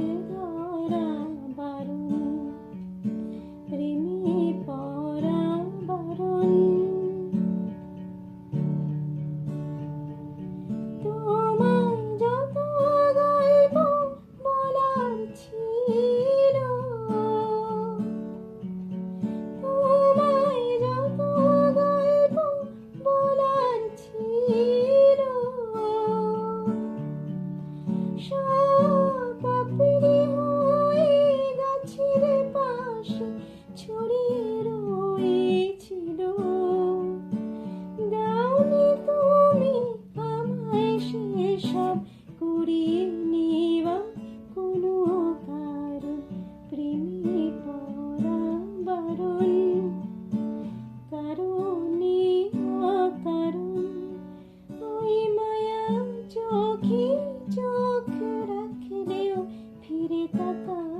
Hey, করে নেওয়া কোনো কারণ প্রেমে পড়া বারণ কারণে কারণ ওই মায়া চোখে চোখ রাখলেও ফিরে তাকা